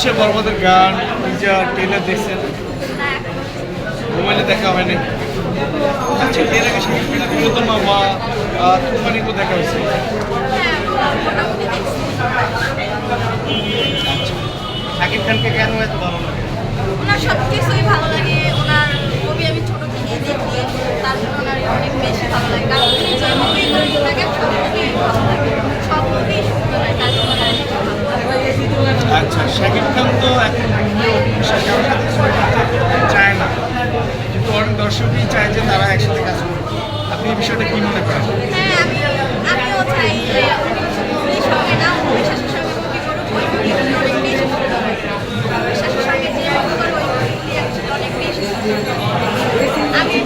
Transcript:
হচ্ছে বড় গান টিজার টেলার দেখছেন। মোবাইলে দেখা হয়নি। আচ্ছা এর আগে মা বা তো দেখা হয়েছে। আচ্ছা, আচ্ছা। সাকিব খানকে কেন এত ভালো লাগে? না ভালো লাগে। শাকিব তো এখন কারোর সাথে চায় না। কিন্তু অনেক চায় যে তারা একসাথে আপনি এই বিষয়টা কি আমি